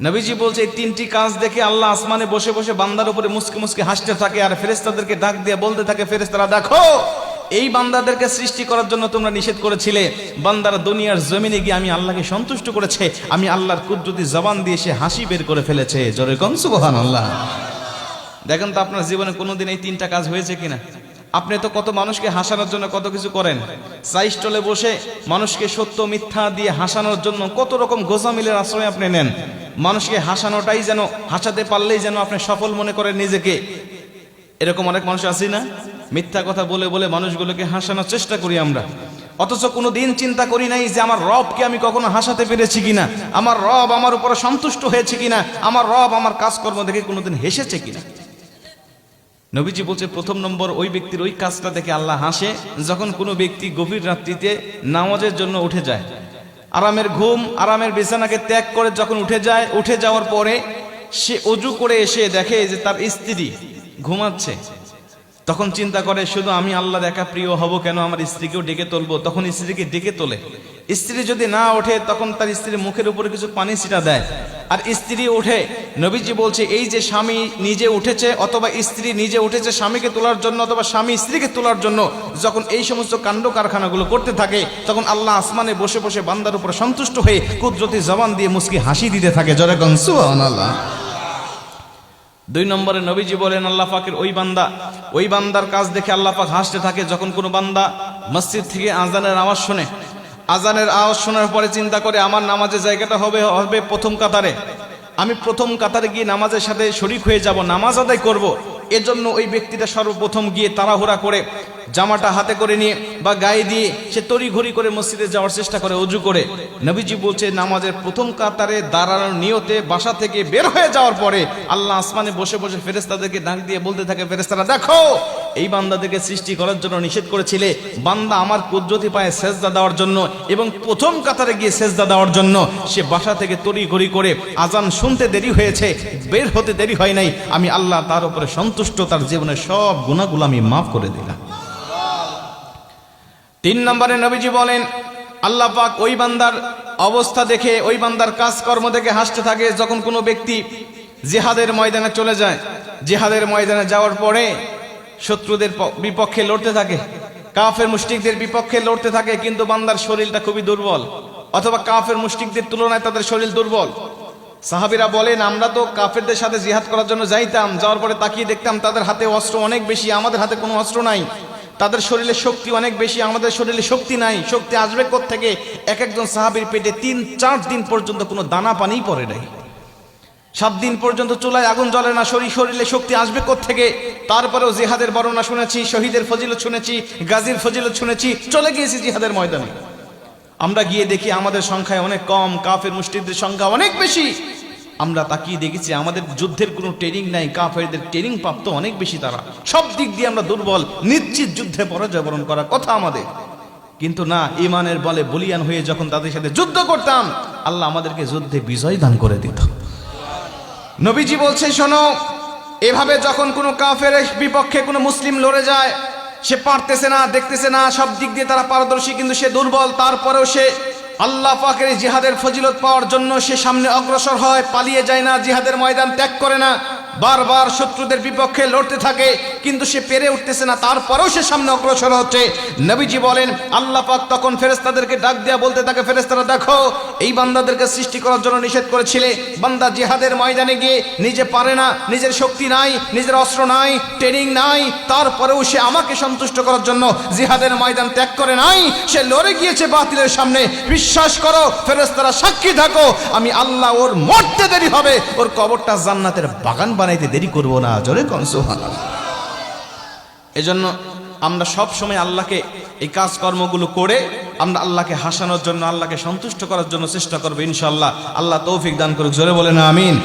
নবীজি বলছে, এই তিনটি কাজ দেখে আল্লাহ আসমানে বসে বসে বান্দার উপরে মুসকে মুসকে হাসতে থাকে আর ফেরেস্তাদেরকে ডাক দিয়ে বলতে থাকে ফেরেস্তারা দেখো, এই বান্দাদেরকে সৃষ্টি করার জন্য তোমরা নিষেধ করেছিলে। বান্দারা দুনিয়ার জমিনে গিয়ে আমি আল্লাহকে সন্তুষ্ট করেছে। আমি আল্লাহর কুদরতি জবান দিয়ে সে হাসি বের করে ফেলেছে। জোরে কম আল্লাহ দেখেন তো আপনার জীবনে কোনোদিন এই তিনটা কাজ হয়েছে কিনা? আপনি তো কত মানুষকে হাসানোর জন্য কত কিছু করেন। সাইস্টলে বসে মানুষকে সত্য মিথ্যা দিয়ে হাসানোর জন্য কত রকম গোজামিলের আশ্রয় আপনি নেন। মানুষকে হাসানোটাই যেন, হাসাতে পারলেই যেন আপনি সফল মনে করেন নিজেকে। এরকম অনেক মানুষ আছি না? মিথ্যা কথা বলে বলে মানুষগুলোকে হাসানোর চেষ্টা করি আমরা। অথচ কোনো দিন চিন্তা করি নাই যে আমার রবকে আমি কখনো হাসাতে পেরেছি কিনা। আমার রব আমার উপরে সন্তুষ্ট হয়েছে কিনা? আমার রব আমার কাজকর্ম দেখে কোনোদিন হেসেছে কিনা? নবীজি বলছে, প্রথম নম্বর ওই ব্যক্তির ওই কাজটা দেখে আল্লাহ হাসে, যখন কোনো ব্যক্তি গভীর রাত্রিতে নামাজের জন্য উঠে যায়। আরামের ঘুম, আরামের বিছানাকে ত্যাগ করে যখন উঠে যায়, উঠে যাওয়ার পরে সে অজু করে এসে দেখে যে তার স্ত্রী ঘুমাচ্ছে। তখন চিন্তা করে, শুধু আমি আল্লাহ দেখা প্রিয় হব কেন? আমার স্ত্রীকেও ডেকে তুলবো। তখন স্ত্রীকে ডেকে তোলে। স্ত্রী যদি না ওঠে, তখন তার স্ত্রীর মুখের উপরে কিছু পানি ছিটা দেয়। আর স্ত্রী ওঠে, নবীজি বলছে, এই যে স্বামী নিজে উঠেছে, অথবা স্ত্রী নিজে উঠেছে স্বামীকে তোলার জন্য, অথবা স্বামী স্ত্রীকে তোলার জন্য, যখন এই সমস্ত কাণ্ড কারখানাগুলো করতে থাকে, তখন আল্লাহ আসমানে বসে বসে বান্দার উপর সন্তুষ্ট হয়ে কুদরতি জবান দিয়ে মুসকি হাসি দিতে থাকে। জরে গনসু আল্লাহ দুই নম্বরে নবীজি বলেন, আল্লাহ পাকের ওই বান্দা, ওই বান্দার কাজ দেখে আল্লাহ পাক হাসতে থাকে যখন কোনো বান্দা মসজিদ থেকে আজানের আওয়াজ শোনে আজানের আওয়াজ শোনার পরে চিন্তা করে, আমার নামাজের জায়গাটা হবে হবে প্রথম কাতারে আমি প্রথম কাতারে গিয়ে নামাজের সাথে শরিক হয়ে যাব, নামাজ আদায় করব। এজন্য ওই ব্যক্তিটা সর্বপ্রথম গিয়ে তাড়াহুড়া করে জামাটা হাতে করে নিয়ে বা গায়ে দিয়ে সে তড়িঘড়ি করে মসজিদে যাওয়ার চেষ্টা করে, অজু করে। নবীজি বলছে, নামাজের প্রথম কাতারে দাঁড়ানোর নিয়তে বাসা থেকে বের হয়ে যাওয়ার পরে আল্লাহ আসমানে বসে বসে ফেরেস্তাদেরকে ডাক দিয়ে বলতে থাকে ফেরেস্তারা দেখো এই বান্দাদেরকে সৃষ্টি করার জন্য নিষেধ করেছিলে। বান্দা আমার কুদরতি পায়ে সেজদা দেওয়ার জন্য এবং প্রথম কাতারে গিয়ে সেজদা দেওয়ার জন্য সে বাসা থেকে তড়িঘড়ি করে আজান শুনতে দেরি হয়েছে, বের হতে দেরি হয় নাই। আমি আল্লাহ তার উপরে সন্তুষ্ট, তার জীবনের সব গুণাগুলো আমি মাফ করে দিলাম। তিন নম্বরে নবীজি বলেন, আল্লাহ পাক ওই বান্দার অবস্থা দেখে, ওই বান্দার কাজকর্ম দেখে হাসতে থাকে যখন কোনো ব্যক্তি জেহাদের ময়দানে চলে যায়। জেহাদের ময়দানে যাওয়ার পরে শত্রুদের বিপক্ষে লড়তে থাকে। কাফের মুশরিকদের বিপক্ষে লড়তে থাকে, কিন্তু বান্দার শরীরটা খুবই দুর্বল। অথবা কাফের মুষ্টিকদের তুলনায় তাদের শরীর দুর্বল। সাহাবিরা বলেন, আমরা তো কাফেরদের সাথে জিহাদ করার জন্য যাইতাম, যাওয়ার পরে তাকিয়ে দেখতাম তাদের হাতে অস্ত্র অনেক বেশি, আমাদের হাতে কোনো অস্ত্র নাই। তাদের শরীরে শক্তি অনেক বেশি, আমাদের শরীরে শক্তি নাই। শক্তি আসবে থেকে এক একজন সাহাবির পেটে তিন, চার দিন পর্যন্ত কোনো দানা পানিই পড়ে নাই। সাত দিন পর্যন্ত চুলায় আগুন জ্বলে না, শরীর শরীরে শক্তি আসবে থেকে তারপরেও জিহাদের বর্ণনা শুনেছি, শহীদের ফজিলত শুনেছি, গাজীর ফজিলত শুনেছি, চলে গিয়েছি জিহাদের ময়দানে। আমরা গিয়ে দেখি আমাদের সংখ্যায় অনেক কম, কাফের মুষ্টিদের সংখ্যা অনেক বেশি। আমরা তাকিয়ে দেখেছি আমাদের যুদ্ধের কোনো ট্রেনিং নাই, কাফেরদের ট্রেনিং প্রাপ্ত অনেক বেশি তারা। সব দিক দিয়ে আমরা দুর্বল, নিশ্চিত যুদ্ধে পরাজয় বরণ করার কথা আমাদের। কিন্তু না ইমানের বলে বলিয়ান হয়ে যখন তাদের সাথে যুদ্ধ করতাম, আল্লাহ আমাদেরকে যুদ্ধে বিজয় দান করে দিত। নবীজি বলছে শোনো, এভাবে যখন কোনো কাফের বিপক্ষে কোনো মুসলিম লড়ে যায়, সে পারতেছে না, দেখতেছে না, সব দিক দিয়ে তারা পারদর্শী, কিন্তু সে দুর্বল, তারপরেও সে আল্লাহ পাকের জিহাদের ফজিলত পাওয়ার জন্য সে সামনে অগ্রসর হয়, পালিয়ে যায় না, জিহাদের ময়দান ত্যাগ করে না। বারবার শত্রুদের বিপক্ষে লড়তে থাকে, কিন্তু সে পেরে উঠতেছে না, তারপরেও সে সামনে অগ্রসর হচ্ছে। নবীজি বলেন, আল্লাহ পাক তখন ফেরেস্তাদেরকে ডাক দেয়া বলতে থাকে ফেরেস্তারা দেখো, এই বান্দাদেরকে সৃষ্টি করার জন্য নিষেধ করেছিলে। বান্দা জিহাদের ময়দানে গিয়ে নিজে পারে না, নিজের শক্তি নাই, নিজের অস্ত্র নাই, ট্রেনিং নাই, তারপরেও সে আমাকে সন্তুষ্ট করার জন্য জিহাদের ময়দান ত্যাগ করে নাই। সে লড়ে গিয়েছে বাতিলের সামনে। বিশ্বাস করো ফেরেস্তারা সাক্ষী থাকো, আমি আল্লাহ ওর মরতে দেরি হবে। ওর কবরটা জান্নাতের বাগান বানাইতে দেরি করব না, জোরে কনসোহান এজন্য আমরা সব সময় আল্লাহকে এই কাজকর্মগুলো করে আমরা আল্লাহকে হাসানোর জন্য, আল্লাহকে সন্তুষ্ট করার জন্য চেষ্টা করব ইনশাল্লাহ আল্লাহ তৌফিক দান করুক, জোরে বলে না আমিন।